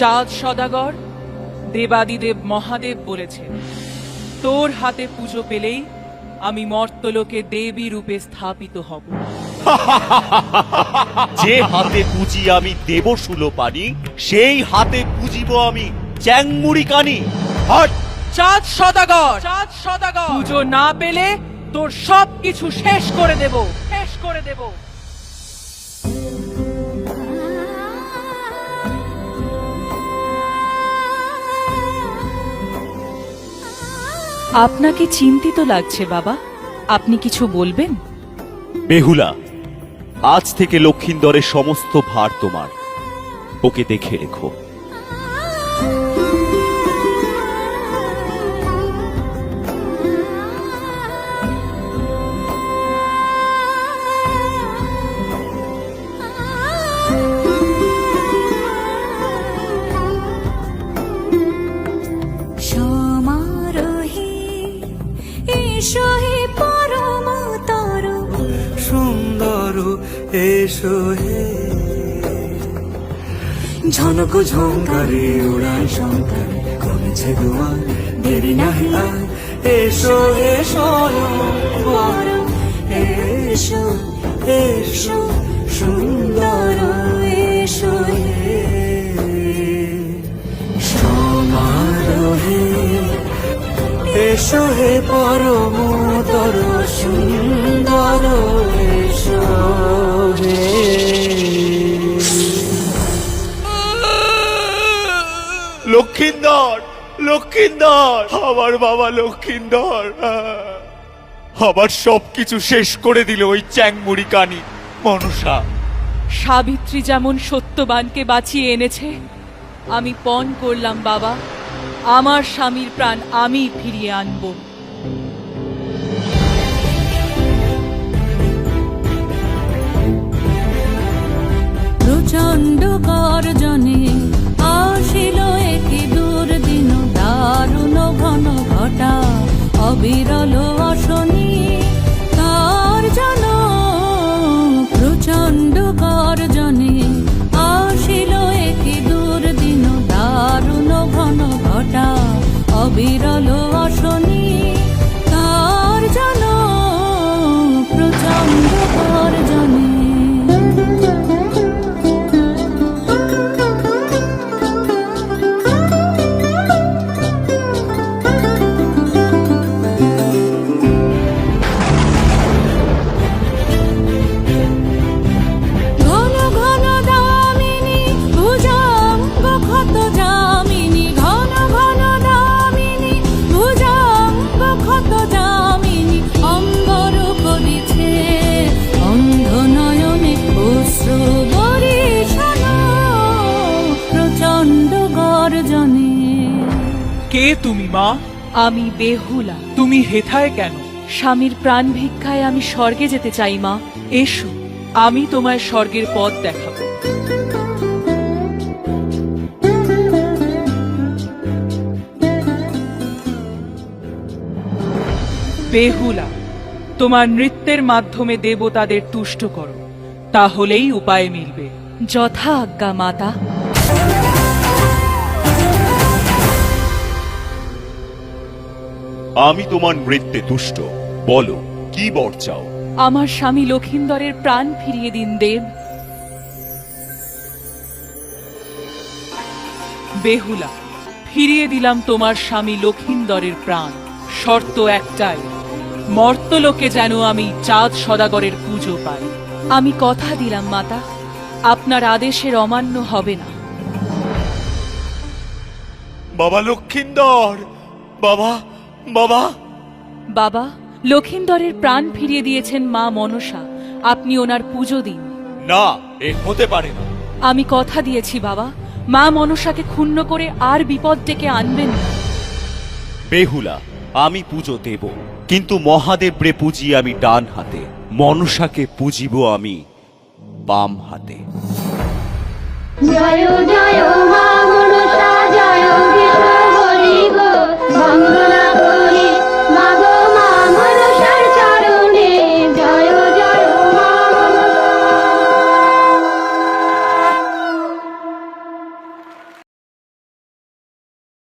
চাঁদ সদাগর দেবাদিদেব মহাদেব বলেছেন তোর হাতে পুজো পেলেই আমি মর্তলোকে দেবী রূপে স্থাপিত হব। যে হাতে পুজি আমি দেব পানি সেই হাতে পুজিব আমি চ্যাংমুড়ি কানি। হট! চাঁদ সদাগর চাঁদ সদাগর। পুজো না পেলে তোর সব কিছু শেষ করে দেব শেষ করে দেব। আপনাকে চিন্তিত লাগছে, বাবা। আপনি কিছু বলবেন? বেহুলা, আজ থেকে লক্ষিন্দরের সমস্ত ভার তোমার। ওকে দেখে রেখো। এসো হে পরমতর। সুন্দর এসো হে ঝনক ঝঙ্কারে উড়ান শঙ্কার কমেছে দুয়ার দেরি নাহি। আর এসো এসো এসো এসো সুন্দর এসো হে পরমতর সুন্দর এসো হে। লক্ষিন্দর লক্ষিন্দর আমার বাবা লক্ষিন্দর। আবার সবকিছু শেষ করে দিল ওই চ্যাংমুড়ি কানি মনসা। সাবিত্রী যেমন সত্যবানকে বাঁচিয়ে এনেছে আমি পণ করলাম বাবা। আমার স্বামীর প্রাণ আমি ফিরিয়ে আনব। প্রচণ্ড গর্জনে আসিল একটি দুর্দিন, দারুণ ঘন ঘটা, অবিরল অশনি অবিরল কে তুমি মা? আমি বেহুলা। তুমি হেথায় কেন? স্বামীর প্রাণ ভিক্ষায় আমি স্বর্গে যেতে চাই মা। এসো আমি তোমায় স্বর্গের পথ দেখাবো। বেহুলা তোমার নৃত্যের মাধ্যমে দেবতাদের তুষ্ট করো। তাহলেই উপায় মিলবে। যথা আজ্ঞা মাতা। আমি তোমার নৃত্যে তুষ্ট। বলো কি বর চাও? আমার স্বামী লক্ষিন্দরের প্রাণ ফিরিয়ে দিন দেব। বেহুলা ফিরিয়ে দিলাম তোমার স্বামী লক্ষিন্দরের প্রাণ। শর্ত একটাই মর্তলোকে যেন আমি চাঁদ সদাগরের পুজো পাই। আমি কথা দিলাম মাতা আপনার আদেশের অমান্য হবে না। বাবা লক্ষিন্দর বাবা। বাবা? বাবা লক্ষিন্দরের প্রাণ ফিরিয়ে দিয়েছেন মা মনসা। আপনি ওনার পুজো দিন। না এ হতে পারে না। আমি কথা দিয়েছি বাবা মা মনসাকে ক্ষুণ্ণ করে আর বিপদ ডেকে আনবেন না। বেহুলা আমি পুজো দেব কিন্তু মহাদেব রে পুজি আমি ডান হাতে মনসাকে পুজিব আমি বাম হাতে। জয়